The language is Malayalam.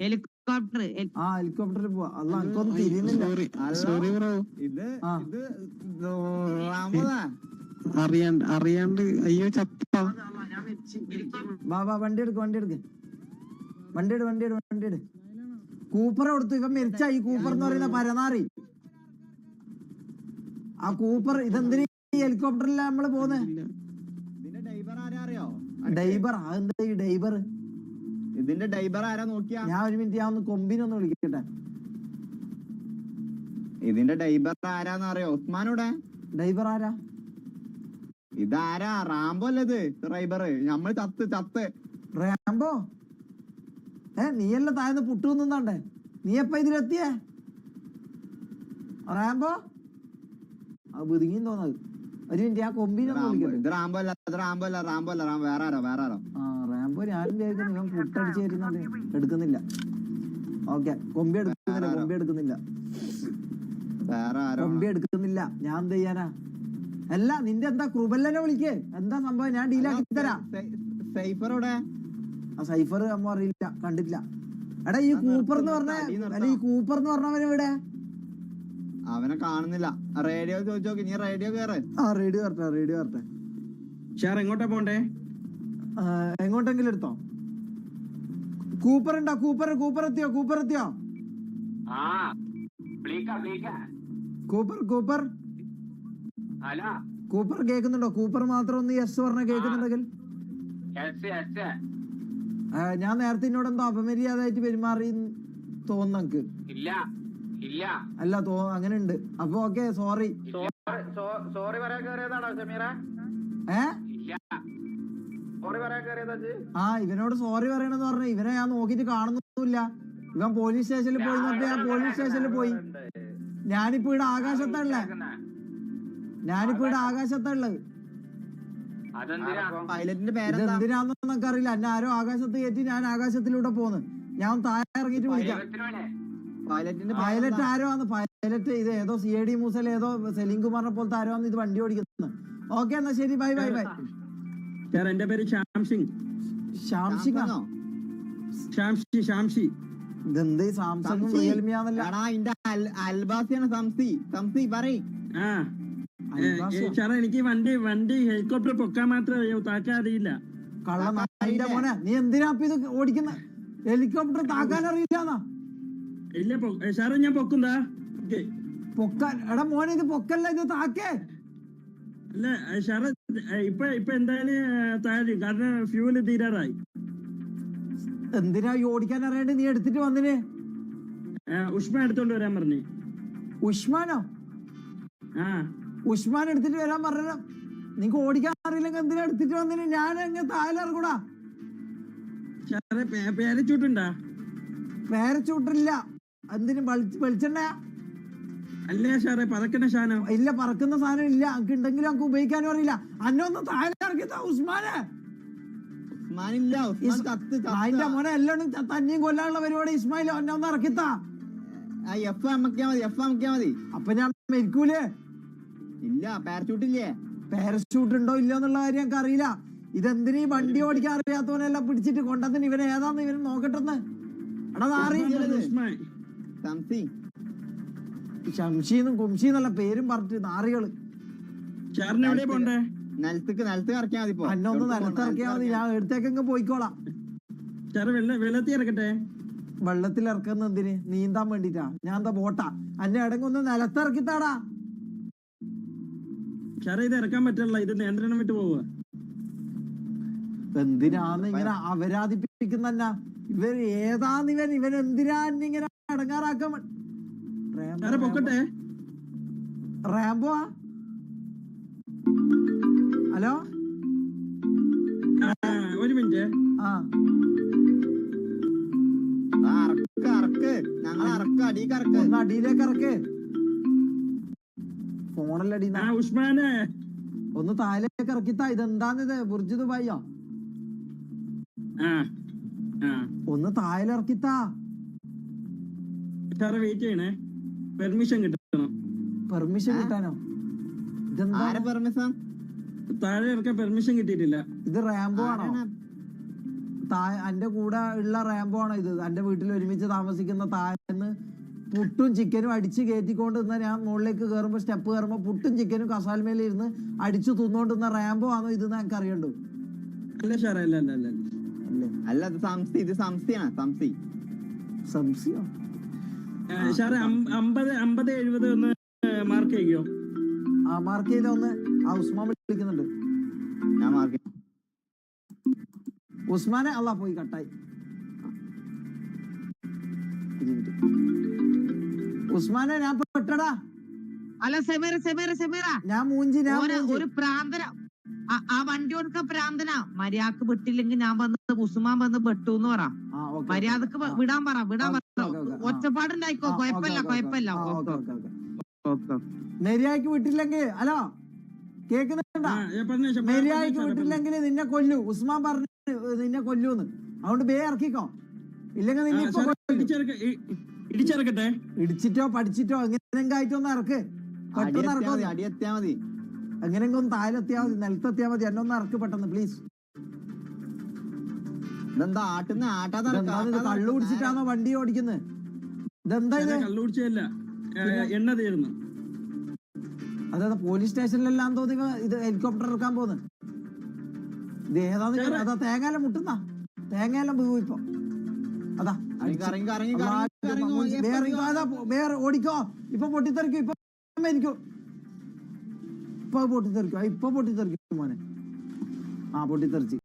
ഹെലികോപ്റ്റർ. ആ ഹെലികോപ്റ്ററിൽ പോവാ. അല്ല എനിക്കൊന്നും തിരിയുന്നില്ല. Sorry sorry bro. ഇത് ആ. ഇത് അറിയാണ്ട് അറിയാണ്ട് അയ്യോ ചത്ത. വാ വാ വണ്ടി എടുക്ക് വണ്ടി എടുക്ക്. വണ്ടി എടു വണ്ടി എടു വണ്ടി എടു. കൂപ്പർ കൊടുത്തു. ഇവൻ മരിച്ച ഈ കൂപ്പർ എന്ന് പറയുന്ന പരനാറി. ആ കൂപ്പർ ഇതെന്തിനു ഹെലികോപ്റ്ററിലാണ് നമ്മൾ പോന്നെ ഡൈബർ ആരാ അറിയോ ഡൈബർ അതെന്താ ഈ ഡൈബർ? ഇതിന്റെ ഡൈബർ ആരാ നോക്കിയാ? ഞാൻ ഒരു മിനിറ്റ് ഞാൻ ഒന്ന് കൊമ്പിനൊന്ന് വിളിക്കട്ടെ. ഇതിന്റെ ഡൈബർ ആരാന്ന് അറിയോ? ഉസ്മാനോടെ ഡൈബർ ആരാ? ഇതാരാ? റാംബോ അല്ലേ ഇത്? ഡ്രൈബർ നമ്മൾ ചത്ത് ചത്ത്. റാംബോ? ഏ നീയല്ല താഴ്ന്ന് പുട്ടു നിന്നാണ്ടേ നീ എപ്പ ഇതിലെത്തിയേ? റാംബോ? ആ ബുദ്ധിങ്ങി തോന്നത് ഒരു മിനിറ്റ് ആ കൊമ്പിനൊന്ന് റാംബോ വിളിക്കട്ടെ. ഇത് റാംബോ അല്ല ഇത് റാംബോ അല്ല റാംബോ അല്ല റാം വേറെ ആരോ വേറെ ആരോ? ആ റാംബോ ഞാനും വിചാരിക്കുന്നു ഇവൻ പുട്ടടിച്ച് തരുന്നുണ്ട്. എടുക്കുന്നില്ല. ഓക്കെ കൊമ്പി എടുക്കുന്നില്ല കൊമ്പി എടുക്കുന്നില്ല. കൊമ്പി എടുക്കുന്നില്ല. ഞാൻ എന്ത് ചെയ്യാനാ? അല്ല നിന്റെ എന്താ ക്രൂബല്ലനെ വിളിക്കേ? എന്താ സംഭവം? ഞാൻ ഡീലാക്കി തരാം. സൈഫർ ഇവിടെ ആ സൈഫർ അമ്മ അറിയില്ല കണ്ടില്ല എടാ ഈ കൂപ്പർ എന്ന് പറഞ്ഞ അല്ല ഈ കൂപ്പർ എന്ന് പറഞ്ഞവൻ ഇവിടെ അവനെ കാണുന്നില്ല. റേഡിയോ ചോദിച്ചോക്ക് നീ റേഡിയോ കേറ്. ആ റേഡിയോ കറട്ടെ റേഡിയോ കറട്ടെ. ഷാർ എങ്ങോട്ടാ പോണ്ടേ? എങ്ങോട്ടെങ്കിലും എടുത്തോ? കൂപ്പർ ഉണ്ടോ കൂപ്പർ കൂപ്പർ എത്തിയോ കൂപ്പർ എത്തിയോ കൂപ്പർ കൂപ്പർ. കൂപ്പർ കേൾക്കുന്നുണ്ടോ? കൂപ്പർ മാത്രം ഒന്ന് യെസ് പറഞ്ഞ കേൾക്കുന്നുണ്ടെങ്കിൽ. ഞാൻ നേരത്തെ എന്നോട് എന്തോ അപമര്യാദയായിട്ട് പെരുമാറി തോന്നുന്നു എനിക്ക്. ഇല്ല ഇല്ല. അല്ല തോ അങ്ങനെ ഉണ്ട് അപ്പൊ ഓക്കെ സോറി. സോറി പറയാൻ കേറിയതാണോ സമീറ? ഏ? ആ ഇവനോട് സോറി പറയണെന്ന് പറഞ്ഞു. ഇവനെ ഞാൻ നോക്കിയിട്ട് കാണുന്നില്ല ഇവൻ പോലീസ് സ്റ്റേഷനിൽ പോയി നോക്കി ഞാൻ പോലീസ് സ്റ്റേഷനിൽ പോയി. ഞാനിപ്പോ ഇവിടെ ആകാശത്താണല്ലേ ഞാനിപ്പോ ഇവിടെ ആകാശത്തുള്ളത് അതെന്തിനാ? പൈലറ്റിന്റെ പേരെന്താ എന്തിനാന്നൊക്കെ അറിയില്ല എന്നെ ആരോ ആകാശത്ത് കയറ്റി ഞാൻ ആകാശത്തിലൂടെ പോന്ന്. ഞാൻ താഴെ ഇറങ്ങിയിട്ട് വിളിക്കാം. പൈലറ്റിന്റെ പൈലറ്റ് ആരോ ആണ്? പൈലറ്റ് ഇത് ഏതോ സി എ ഡി മൂസൽ ഏതോ സെലിം കുമാറിനെ പോലത്തെ ആരോ ആണ് ഇത് വണ്ടി ഓടിക്കുന്നത് ഓക്കെ എന്നാ ശരി. ബൈ ബൈ ബൈ ഷാർ എന്റെ പേര് ശ്യാം സിംഗ്. ശ്യാം സിംഗ് സാംസങ്ങോ? ശ്യാംഷി ശ്യാംഷി ഇതെന്ത് സാംസങ് സംസി. റിയൽമി ആണല്ല എടാ ഇന്റെ അൽ- അൽബാസിയാണ് സംസി. സംസി പറയ്. ആ. ഷാറ എനിക്ക് വണ്ടി വണ്ടി ഹെലികോപ്റ്റർ പൊക്കാൻ മാത്രമേ അറിയൂ. താക്കാൻ അറിയില്ല? മോനെ നീ എന്തിനാ ഇത് ഓടിക്കുന്ന? ഹെലികോപ്റ്റർ താക്കാൻ അറിയില്ല ഇല്ല സാറേ ഞാൻ പൊക്കുന്നാ ഓക്കെ പൊക്കാൻ എടാ മോനെ ഇത് പൊക്കല്ല ഇത് താക്കേ. അല്ല ശരത് ഇപ്പൊ ഇപ്പൊ എന്തായാലും താഴെ കാരണം ഫ്യൂൽ തീരാറായി. എന്തിനാ ഈ ഓടിക്കാൻ അറിയാണ്ട് നീ എടുത്തിട്ട് വന്നിന്? ഉഷ്മാൻ ഉഷ്മ എടുത്തോണ്ട് വരാൻ പറഞ്ഞു. ഉഷ്മാനോ? ആ. ഉഷ്മാൻ എടുത്തിട്ട് വരാൻ പറഞ്ഞ നിങ്ങക്ക് ഓടിക്കാൻ അറിയില്ലെങ്കിൽ എന്തിനാ എടുത്തിട്ട് വന്നിന്? ഞാൻ എങ്ങനെ താഴെ ഇറങ്ങൂടാ. പേരച്ചൂട്ടുണ്ടാ? പേരച്ചൂട്ടില്ല. എന്തിനും? വെളിച്ചെണ്ണ അല്ലേ ഷാറെ? പറക്കുന്ന സാധനം ഇല്ല പറക്കുന്ന സാധനം ഇല്ല. എനിക്ക് ഉണ്ടെങ്കിലും നമുക്ക് ഉപയോഗിക്കാനും അറിയില്ല. അന്നൊന്ന് താഴെ ഇറക്കിത്ത ഉസ്മാനെ. ഉസ്മാനില്ല ഉസ്മാൻ ഇസ്- ചത്ത് അതിന്റെ മോനെ എല്ലാം തന്നെയും കൊല്ലാനുള്ള പരിപാടി ഇസ്മായിൽ എന്നെ ഒന്ന് ഇറക്കിത്താ. ആ എഫ് അമക്കിയാ മതി എഫ് അമക്കിയാ മതി. അപ്പൊ ഞാൻ മരിക്കൂലേ? ഇല്ല പാരച്ചൂട്ട് ഇല്ലേ? പാരഷൂട്ട് ഉണ്ടോ ഇല്ല എന്നുള്ള കാര്യം ഞങ്ങൾക്ക് അറിയില്ല. ഇതെന്തിനീ വണ്ടി ഓടിക്കാൻ അറിയാത്തവനെല്ലാം പിടിച്ചിട്ട് കൊണ്ടുവന്നിട്ട് ഇവനെ ഏതാന്ന് ഇവന് നോക്കട്ടെന്ന്. എടാ അറിയില്ല ഉസ്മാൻ. സംസി ശംഷീന്നും എന്നുള്ള പേരും പറഞ്ഞിട്ട് നാറികൾ. എവിടെ പോണ്ടേ? നിലത്തേക്ക് നിലത്ത് ഇറക്കിയാ മതി അന്നൊന്ന് അന്നെ ഒന്ന് എവിടേക്ക് പോകണ്ട, മതി. ഞാൻ എടുത്തേക്കങ്ങ് പോയിക്കോളാം. ഷാറ് വെള്ള വെള്ളത്തി ഇറക്കട്ടെ? വെള്ളത്തിൽ ഇറക്കുന്ന എന്തിന്? നീന്താൻ വേണ്ടിട്ടാ. ഞാൻ എന്താ ബോട്ടാ? അന്നെ എടങ്ങൊന്ന് നിലത്തിറക്കിത്താടാ ഷാറ് ഇത് ഇറക്കാൻ പറ്റില്ല ഇത് നിയന്ത്രണം വിട്ട് പോവുക. എന്തിനാന്ന് ഇങ്ങനെ അവരാധിപ്പിക്കുന്ന ഇവർ ഏതാന്ന് ഇവൻ ഇവൻ എന്തിനാ ഇങ്ങനെ അടങ്ങാറാക്കാൻ പൊക്കട്ടെ? Rambo hello? ആ, ഒരു മിനിറ്റ്. ആ. അടിയിലേക്ക് ഇറക്ക്. ഫോണല്ലടി ഉസ്മാനെ. ഒന്ന് താഴേക്ക് ഇറക്കിത്താ ഇതെന്താന്നിത് ബുർജ് ദുബായിയോ? ഒന്ന് താഴെ ഇറക്കിത്താ വെയിറ്റ് ചെയ്യണേ. പെർമിഷൻ കിട്ടണം. പെർമിഷൻ കിട്ടാനോ? ഇതെന്താ ആരെ പെർമിഷൻ താഴെ ഇറക്കാൻ പെർമിഷൻ കിട്ടിയിട്ടില്ല. ഇത് റാംബോ ആണോ? എന്റെ കൂടെ ഉള്ള റാമ്പോ ആണോ ഇത്? എന്റെ വീട്ടിൽ ഒരുമിച്ച് താമസിക്കുന്ന താഴെന്ന് പുട്ടും ചിക്കനും അടിച്ച് കയറ്റിക്കൊണ്ട് നിന്ന ഞാൻ മുകളിലേക്ക് കയറുമ്പോൾ സ്റ്റെപ്പ് കയറുമ്പോൾ പുട്ടും ചിക്കനും കസാൽമേലിൽ ഇരുന്ന് അടിച്ചു തിന്നോണ്ടിരുന്ന റാമ്പോ ആണോ ഇത് എനിക്ക് അറിയണ്ടു അല്ല ഷാറ അല്ല അല്ല അല്ല. അല്ല അത് സംസി ഇത് സംസ്ഥയാണ് സംസി സംശയം അം- അമ്പത് അമ്പത് എഴുപത് ഒന്ന് മാർക്ക് ചെയ്യോ? ആ മാർക്ക് ചെയ്ത ഒന്ന് ആ ഉസ്മാൻ വിളിക്കുന്നുണ്ട്. ഞാൻ മാർക്ക് ഉസ്മാനെ അല്ല പോയി കട്ടായി. ഉസ്മാനെ ഞാൻ പെട്ടടാ. അല്ല സെമീറ സെമീറ സെമീറ. ഞാൻ മൂഞ്ചി ഞാൻ ഒരു പ്രാന്തന. ആ- ആ വണ്ടി കൊടുക്ക പ്രാന്തന. മര്യാദയ്ക്ക് വിട്ടില്ലെങ്കിൽ ഞാൻ വന്ന് ഉസ്മാൻ വന്ന് പെട്ടു എന്ന് പറ. മര്യാദയ്ക്ക് വിടാൻ പറ വിടാൻ പറ. Okay, കൊഴപ്പല്ല. കൊഴപ്പല്ല. മര്യാദയ്ക്ക് വിട്ടില്ലെങ്കിൽ ഹലോ? കേക്കുന്നുണ്ടാ? മര്യാദയ്ക്ക് വിട്ടില്ലെങ്കിൽ നിന്നെ കൊല്ലു. ഉസ്മാൻ പറഞ്ഞു നിന്നെ കൊല്ലൂന്ന്. അതുകൊണ്ട് ബേ ഇറക്കിക്കോ. ഇല്ലെങ്കിൽ നിന്നെ. ഇടിച്ചിറക്കട്ടെ? ഇടിച്ചിട്ടോ പഠിച്ചിട്ടോ എങ്ങനെയെങ്കിലും ആയിട്ടൊന്ന് ഇറക്ക്. പെട്ടെന്ന് ഇറക്കോ അടിയെത്തിയാ മതി എങ്ങനെയെങ്കിലും ഒന്ന് താഴെത്തിയാ മതി നിലത്തെത്തിയാ മതി. എന്നെ ഒന്ന് ഇറക്ക് പെട്ടെന്ന് പ്ലീസ്. ഇതെന്താ ആട്ടുന്ന ആട്ടാതെ കള്ളു കുടിച്ചിട്ടാണോ വണ്ടി ഓടിക്കുന്നത് ഇതെന്താ ഇത്? കള്ളു കുടിച്ചതല്ല ഏ, എണ്ണ തീർന്നു. അതായത് പോലീസ് സ്റ്റേഷനിലെല്ലാം തോന്നി ഇത് ഹെലികോപ്റ്റർ എടുക്കാൻ പോകുന്നത് ഇത് ഏതാന്ന്. അതാ തേങ്ങയെല്ലാം മുട്ടുന്ന. തേങ്ങയെല്ലാം പോകും ഇപ്പൊ. അതാ. വേറെ ഓടിക്കോ. ഇപ്പൊ പൊട്ടിത്തെറിക്കും ഇപ്പൊ മരിക്കും ഇപ്പൊ പൊട്ടിത്തെറിക്കും. ഇപ്പൊ പൊട്ടിത്തെറിക്കും മോനെ. ആ പൊട്ടിത്തെറിച്ച്.